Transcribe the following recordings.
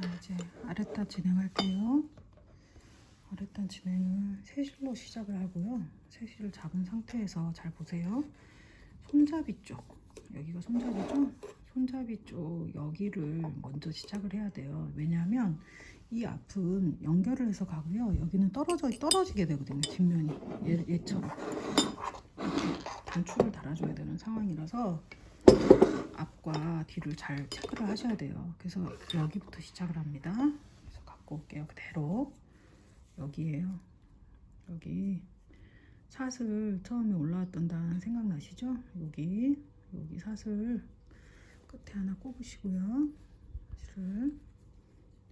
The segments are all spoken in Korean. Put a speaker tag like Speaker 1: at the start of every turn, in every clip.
Speaker 1: 자 이제 아랫단 진행할게요. 아랫단 진행을 세실로 시작을 하고요. 세실을 잡은 상태에서 잘 보세요. 손잡이 쪽 여기가 손잡이죠? 손잡이 쪽 여기를 먼저 시작을 해야 돼요. 왜냐하면 이 앞은 연결을 해서 가고요. 여기는 떨어져 떨어지게 되거든요. 뒷면이 얘, 얘처럼 이렇게 단추를 달아줘야 되는 상황이라서 앞과 뒤를 잘 체크를 하셔야 돼요. 그래서 여기부터 시작을 합니다. 그래서 갖고 올게요. 그대로 여기에요. 여기 사슬 처음에 올라왔던 단 생각나시죠? 여기 여기 사슬 끝에 하나 꼽으시고요. 사슬을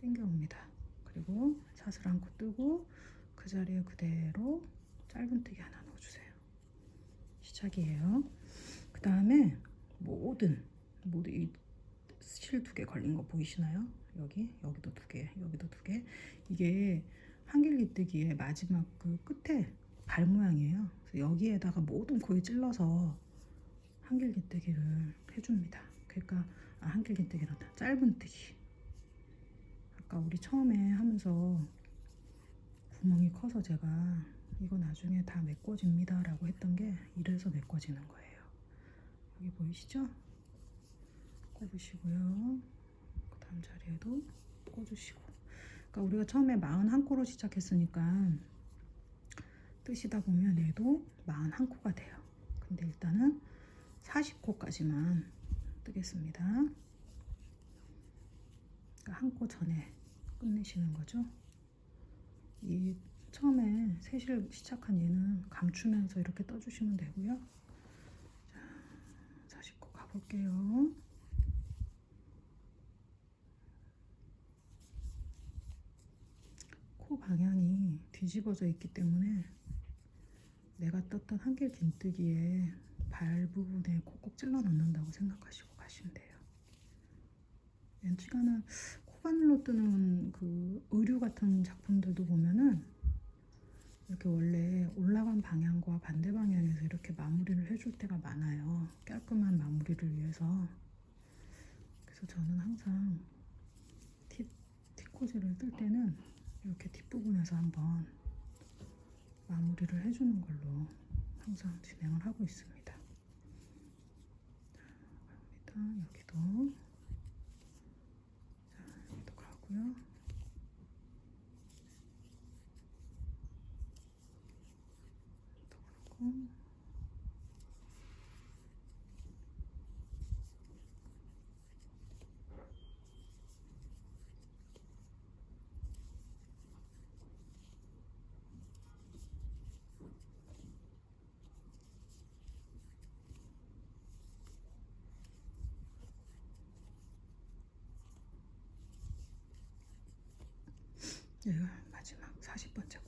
Speaker 1: 당겨옵니다. 그리고 사슬 한코 뜨고 그 자리에 그대로 짧은 뜨기 하나 넣어주세요. 시작이에요. 그 다음에 모든 모두 이실 두 개 걸린 거 보이시나요? 여기 여기도 두 개, 여기도 두 개. 이게 한길기뜨기의 마지막 그 끝에 발 모양이에요. 여기에다가 모든 코에 찔러서 한길기뜨기를 해줍니다. 그러니까 아, 한길기뜨기란다. 짧은뜨기. 아까 우리 처음에 하면서 구멍이 커서 제가 이거 나중에 다 메꿔집니다라고 했던 게 이래서 메꿔지는 거예요. 여기 보이시죠? 꼽으시고요. 그 다음 자리에도 꽂으시고. 그러니까 우리가 처음에 41코로 시작했으니까 뜨시다 보면 얘도 41코가 돼요. 근데 일단은 40코까지만 뜨겠습니다. 그러니까 한코 전에 끝내시는 거죠. 이 처음에 세실 시작한 얘는 감추면서 이렇게 떠주시면 되고요. 자, 40코 가볼게요. 코 방향이 뒤집어져 있기 때문에 내가 떴던 한길 긴뜨기에 발 부분에 콕콕 찔러 넣는다고 생각하시고 가시면 돼요. 왼쪽에는 코바늘로 뜨는 그 의류 같은 작품들도 보면은 이렇게 원래 올라간 방향과 반대 방향에서 이렇게 마무리를 해줄 때가 많아요. 깔끔한 마무리를 위해서. 그래서 저는 항상 티, 티코지를 뜰 때는 이렇게 뒷부분에서 한번 마무리를 해주는 걸로 항상 진행을 하고 있습니다. 자, 갑니다. 여기도. 자, 여기도 가고요. 또 그렇고. 얘가 마지막 40번째 거예요.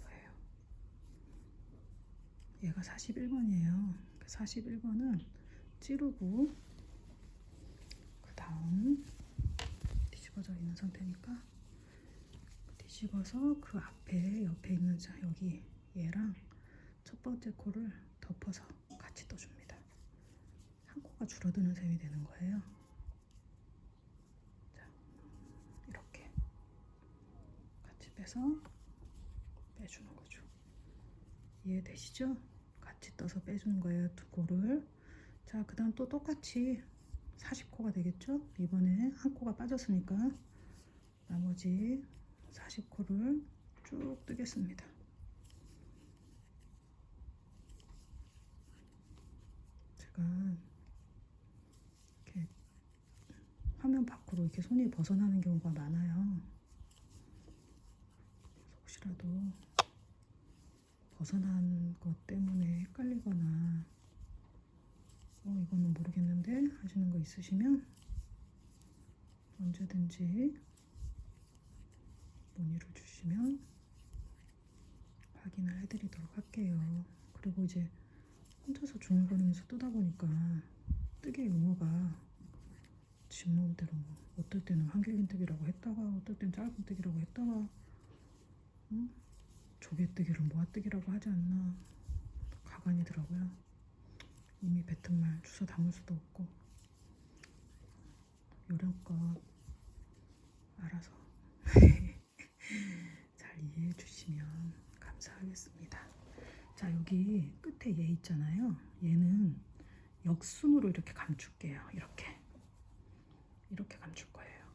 Speaker 1: 얘가 41번이에요. 41번은 찌르고 그 다음 뒤집어져 있는 상태니까 뒤집어서 그 앞에 옆에 있는 자 여기 얘랑 첫 번째 코를 덮어서 같이 떠줍니다. 한 코가 줄어드는 셈이 되는 거예요. 자, 이렇게 같이 빼서 빼주는. 이해되시죠? 같이 떠서 빼주는 거예요. 두 코를. 자, 그 다음 또 똑같이 40코가 되겠죠? 이번에 한 코가 빠졌으니까 나머지 40코를 쭉 뜨겠습니다. 제가 이렇게 화면 밖으로 이렇게 손이 벗어나는 경우가 많아요. 혹시라도 벗어난 것 때문에 헷갈리거나 어 이거는 모르겠는데 하시는 거 있으시면 언제든지 문의를 주시면 확인을 해드리도록 할게요. 그리고 이제 혼자서 중얼거리면서 뜨다 보니까 뜨개 용어가 지몸대로 뭐 어떨 때는 한길긴 뜨기라고 했다가 어떨 때는 짧은 뜨기라고 했다가 응? 조개뜨기를 모아뜨기라고 하지 않나 가관이더라고요. 이미 뱉은 말 주워 담을 수도 없고 요령껏 알아서 잘 이해해 주시면 감사하겠습니다. 자 여기 끝에 얘 있잖아요. 얘는 역순으로 이렇게 감출게요. 이렇게 이렇게 감출 거예요.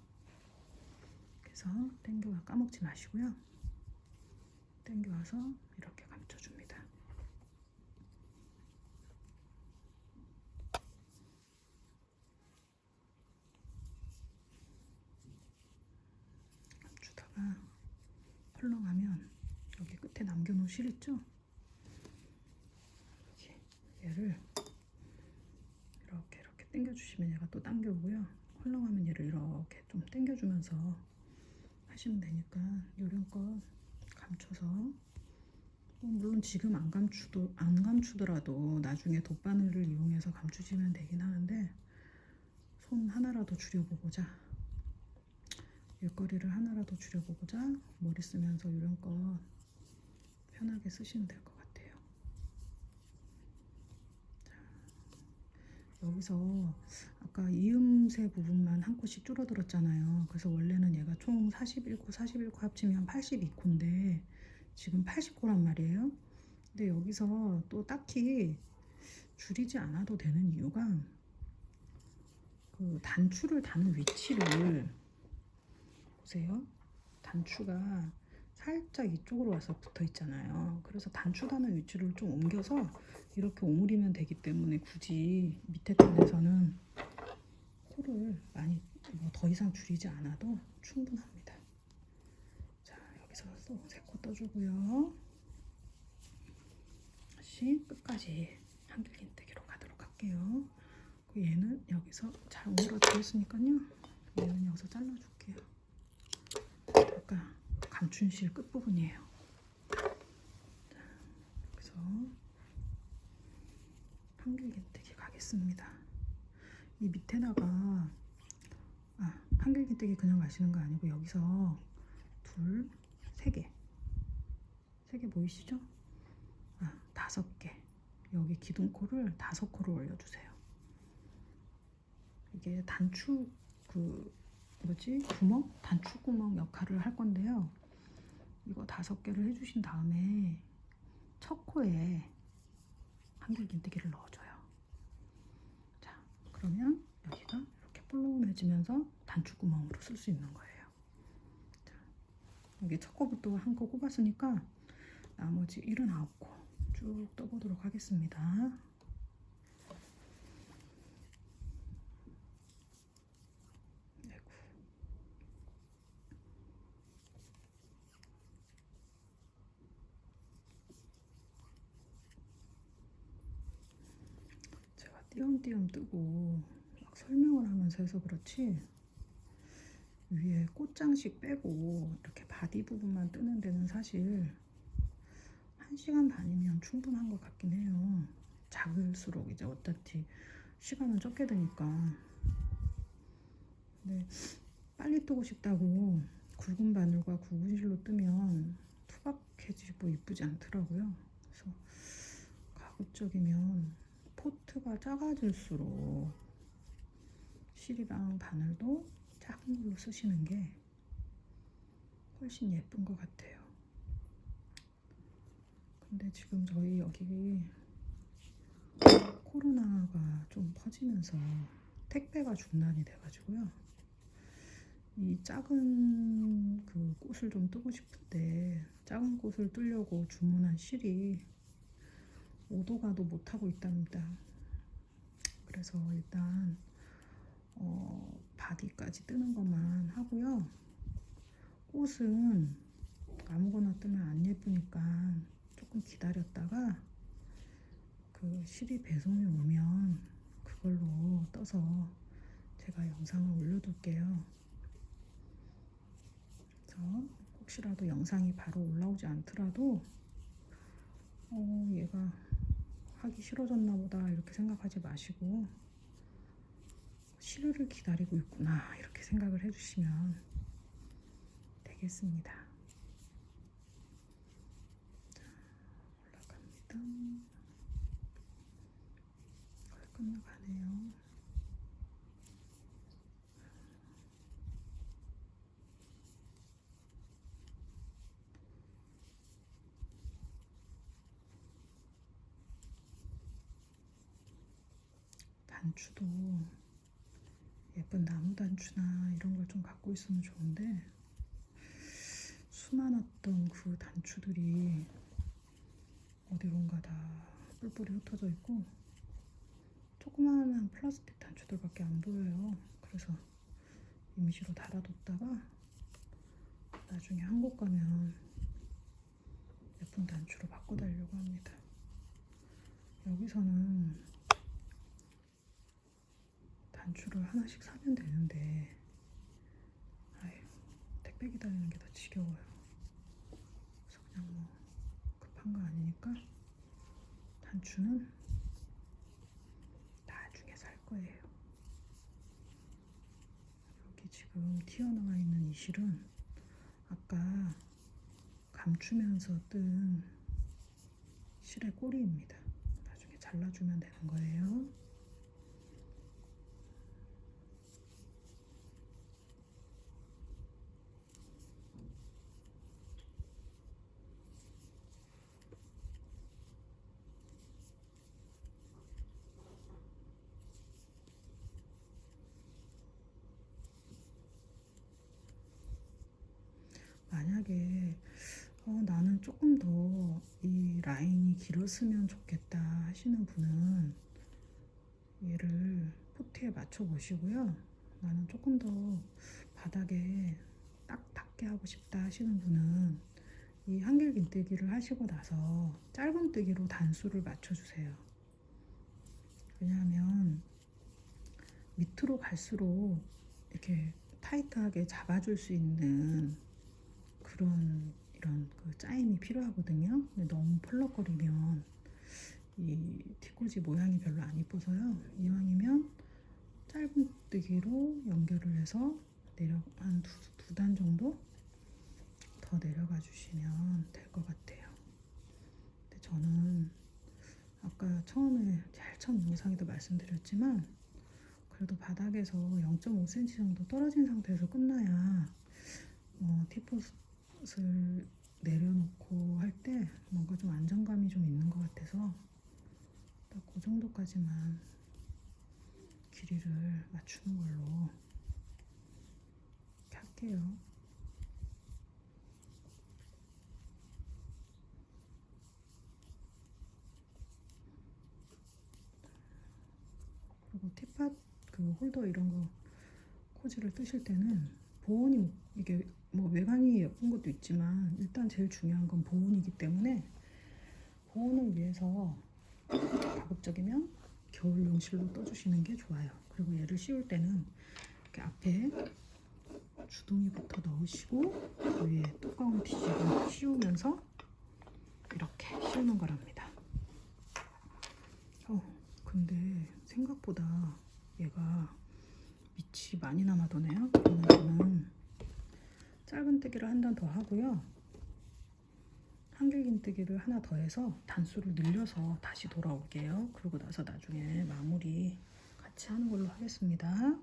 Speaker 1: 그래서 땡겨가 까먹지 마시고요. 땡겨와서 이렇게 감춰줍니다. 감추다가 헐렁하면 여기 끝에 남겨놓은 실 있죠? 이렇게 얘를 이렇게 이렇게 당겨주시면 얘가 또 당겨오고요. 헐렁하면 얘를 이렇게 좀 당겨주면서 하시면 되니까 요령껏 감춰서 뭐 물론 지금 안 감추도 안 감추더라도 나중에 돗바늘을 이용해서 감추시면 되긴 하는데 손 하나라도 줄여보고자 일거리를 하나라도 줄여보고자 머리 쓰면서 요령껏 편하게 쓰시면 될 것 같아요. 자, 여기서 아까 이음새 부분만 한 코씩 줄어들었잖아요. 그래서 원래는 얘가 총 41코, 41코 합치면 82코인데 지금 80코란 말이에요. 근데 여기서 또 딱히 줄이지 않아도 되는 이유가 그 단추를 다는 위치를 보세요. 단추가 살짝 이쪽으로 와서 붙어 있잖아요. 그래서 단추 다는 위치를 좀 옮겨서 이렇게 오므리면 되기 때문에 굳이 밑에 편에서는 코를 많이 뭐 더 이상 줄이지 않아도 충분합니다. 자 여기서 또 세코 떠주고요. 다시 끝까지 한길긴뜨기로 가도록 할게요. 그 얘는 여기서 잘 오므러뜨렸으니까요. 얘는 여기서 잘라줄게요. 아까 감춘실 끝부분이에요. 자, 여기서 한길긴뜨기 가겠습니다. 이 밑에다가 아, 한길긴뜨기 그냥 가시는 거 아니고 여기서 둘, 세 개, 세 개 보이시죠? 아, 다섯 개. 여기 기둥코를 다섯 코를 올려주세요. 이게 단추 그 뭐지 구멍 단추 구멍 역할을 할 건데요. 이거 다섯 개를 해주신 다음에 첫 코에 한길긴뜨기를 넣어줘요. 자, 그러면 여기가 이렇게 볼록해지면서 단추 구멍으로 쓸 수 있는 거예요. 자, 여기 첫 코부터 한 코 꼽았으니까 나머지 79코 쭉 떠보도록 하겠습니다. 아이고. 제가 띄엄띄엄 뜨고 막 설명을 하면서 해서 그렇지 위에 꽃장식 빼고 이렇게 바디 부분만 뜨는 데는 사실 1시간 반이면 충분한 것 같긴 해요. 작을수록 이제 어차피 시간은 적게 드니까. 근데 빨리 뜨고 싶다고 굵은 바늘과 굵은 실로 뜨면 투박해지고 이쁘지 않더라고요. 그래서 가급적이면 포트가 작아질수록 실이랑 바늘도 작은 걸로 쓰시는 게 훨씬 예쁜 것 같아요. 근데 지금 저희 여기 코로나가 좀 퍼지면서 택배가 중단이 돼가지고요. 이 작은 그 꽃을 좀 뜨고 싶은데 작은 꽃을 뜨려고 주문한 실이 오도가도 못하고 있답니다. 그래서 일단 어, 바디까지 뜨는 것만 하고요. 꽃은 아무거나 뜨면 안 예쁘니까 조금 기다렸다가 그 실이 배송이 오면 그걸로 떠서 제가 영상을 올려둘게요. 그래서 혹시라도 영상이 바로 올라오지 않더라도 어, 얘가 하기 싫어졌나 보다 이렇게 생각하지 마시고 실을 기다리고 있구나 이렇게 생각을 해주시면 되겠습니다. 자, 올라갑니다. 거의 끝나가네요. 단추도 예쁜 나무 단추나 이런 걸 좀 갖고 있으면 좋은데 수많았던 그 단추들이 어디론가 다 뿔뿔이 흩어져 있고 조그마한 플라스틱 단추들밖에 안 보여요. 그래서 임시로 달아뒀다가 나중에 한국 가면 예쁜 단추로 바꿔달려고 합니다. 여기서는 단추를 하나씩 사면 되는데 아휴 택배 기다리는 게 더 지겨워요. 그래서 그냥 뭐 급한 거 아니니까 단추는 나중에 살 거예요. 여기 지금 튀어나와 있는 이 실은 아까 감추면서 뜬 실의 꼬리입니다. 나중에 잘라주면 되는 거예요. 만약에 어, 나는 조금 더 이 라인이 길었으면 좋겠다 하시는 분은 얘를 포트에 맞춰 보시고요. 나는 조금 더 바닥에 딱 닿게 하고 싶다 하시는 분은 이 한길긴뜨기를 하시고 나서 짧은 뜨기로 단수를 맞춰주세요. 왜냐하면 밑으로 갈수록 이렇게 타이트하게 잡아줄 수 있는 그런 이런 그 짜임이 필요하거든요. 근데 너무 펄럭거리면 이 티꽂이 모양이 별로 안 이뻐서요. 이왕이면 짧은 뜨기로 연결을 해서 내려 한두단 정도 더 내려가 주시면 될 것 같아요. 근데 저는 아까 처음에 제일 처음 영상에도 말씀드렸지만 그래도 바닥에서 0.5cm 정도 떨어진 상태에서 끝나야 어, 티 폿을 내려놓고 할 때 뭔가 좀 안정감이 좀 있는 것 같아서 딱 그 정도까지만 길이를 맞추는 걸로 이렇게 할게요. 그리고 티팟 그 홀더 이런 거 코지를 뜨실 때는 보온이 이게 뭐 외관이 예쁜 것도 있지만 일단 제일 중요한 건 보온이기 때문에 보온을 위해서 가급적이면 겨울용 실로 떠주시는 게 좋아요. 그리고 얘를 씌울 때는 이렇게 앞에 주둥이부터 넣으시고 그 위에 뚜껑을 뒤집어 씌우면서 이렇게 씌우는 거랍니다. 어, 근데 생각보다 얘가 밑이 많이 남아도네요. 그러면 저는 짧은뜨기를 한 단 더 하고요. 한길긴뜨기를 하나 더 해서 단수를 늘려서 다시 돌아올게요. 그러고 나서 나중에 마무리 같이 하는 걸로 하겠습니다.